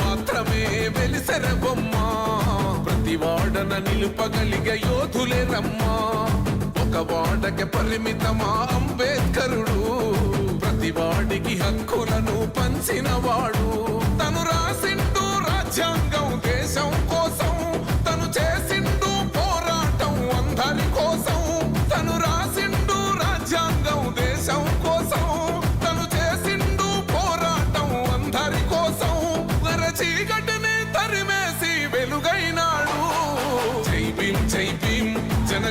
మాత్రమే వెలిసెర బొమ్మ. ప్రతి వాడన నిలుపగలిగే యోధులే రమ్మా. ఒక వాడకి పరిమితమా అంబేద్కరుడు. ప్రతి వాడికి హక్కులను పంచినవాడు.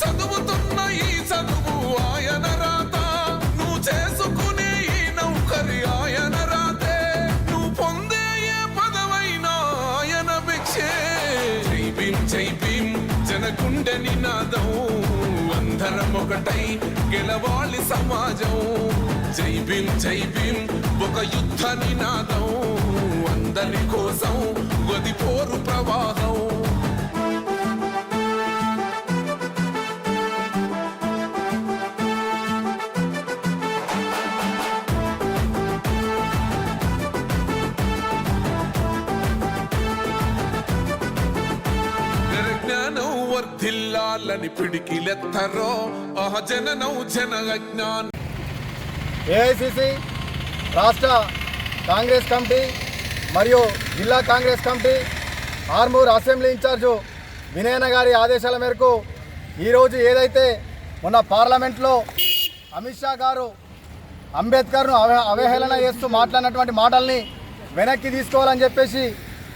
చదువుతున్న ఈ చదువు ఆయన రాత. నువ్వు చేసుకునే ఈ నౌకరి ఆయన రాతే. నువ్వు పొందే ఏ పదవైనా ఆయన భిక్షే. జై భీమ్ జై భీమ్ నినాదం. అందరం ఒకటై గెలవాలి సమాజం. జై భీమ్ జై ఒక యుద్ధ నినాదం. అందరి కోసం గది పోరు ప్రవాహం. వర్ధిల్లాలని పిడికిలెత్తరో. ఆ జననౌ జన ఏఐసిసి రాష్ట్ర కాంగ్రెస్ కమిటీ మరియు జిల్లా Congress committee Armoor assembly incharge వినయన గారి ఆదేశాల మేరకు ఈరోజు ఏదైతే మొన్న పార్లమెంట్లో అమిత్ షా గారు అంబేద్కర్ను అవహేళన చేస్తూ మాట్లాడినటువంటి మాటల్ని వెనక్కి తీసుకోవాలని చెప్పేసి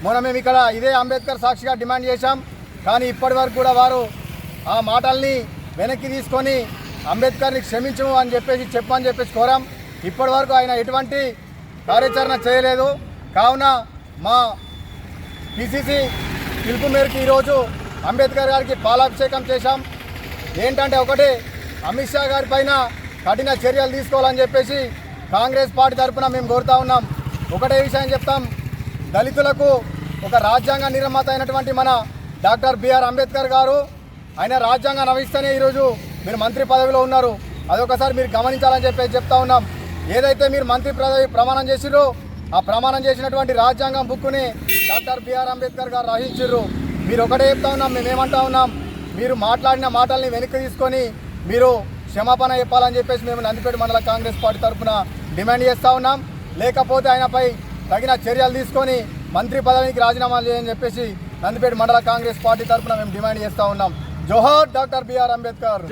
మొన్న మేము ఇక్కడ ఇదే అంబేద్కర్ సాక్షిగా డిమాండ్ చేశాం. కానీ ఇప్పటి వరకు కూడా వారు ఆ మాటల్ని వెనక్కి తీసుకొని అంబేద్కర్ని క్షమించము అని చెప్పేసి చెప్పమని చెప్పేసి కోరాం. ఇప్పటి వరకు ఆయన ఎటువంటి కార్యాచరణ చేయలేదు. కావున మా పిసిసి పిలుపు మేరకు ఈరోజు అంబేద్కర్ గారికి పాలాభిషేకం చేశాం. ఏంటంటే ఒకటి అమిత్ షా గారి పైన కఠిన చర్యలు తీసుకోవాలని చెప్పేసి కాంగ్రెస్ పార్టీ తరఫున మేము కోరుతా ఉన్నాం. ఒకటే విషయం చెప్తాం. దళితులకు ఒక రాజ్యాంగ నిర్మాత అయినటువంటి మన డాక్టర్ బిఆర్ అంబేద్కర్ గారు ఆయన రాజ్యాంగం నవిస్తేనే ఈరోజు మీరు మంత్రి పదవిలో ఉన్నారు. అదొకసారి మీరు గమనించాలని చెప్పి చెప్తా ఉన్నాం. ఏదైతే మీరు మంత్రి పదవి ప్రమాణం చేసిరో ఆ ప్రమాణం చేసినటువంటి రాజ్యాంగం బుక్ని డాక్టర్ బిఆర్ అంబేద్కర్ గారు రచించారు మీరు ఒకటే చెప్తా ఉన్నాం మేమేమంటా ఉన్నాం మీరు మాట్లాడిన మాటల్ని వెనక్కి తీసుకొని మీరు క్షమాపణ చెప్పాలని చెప్పేసి మేము నందిపేట మండల కాంగ్రెస్ పార్టీ తరఫున డిమాండ్ చేస్తూ ఉన్నాం. లేకపోతే ఆయనపై తగిన చర్యలు తీసుకొని మంత్రి పదవికి రాజీనామా చేయని చెప్పేసి నందిపేట మండల కాంగ్రెస్ పార్టీ తరఫున మేము డిమాండ్ చేస్తూ ఉన్నాం. జోహార్ డాక్టర్ బిఆర్ అంబేద్కర్.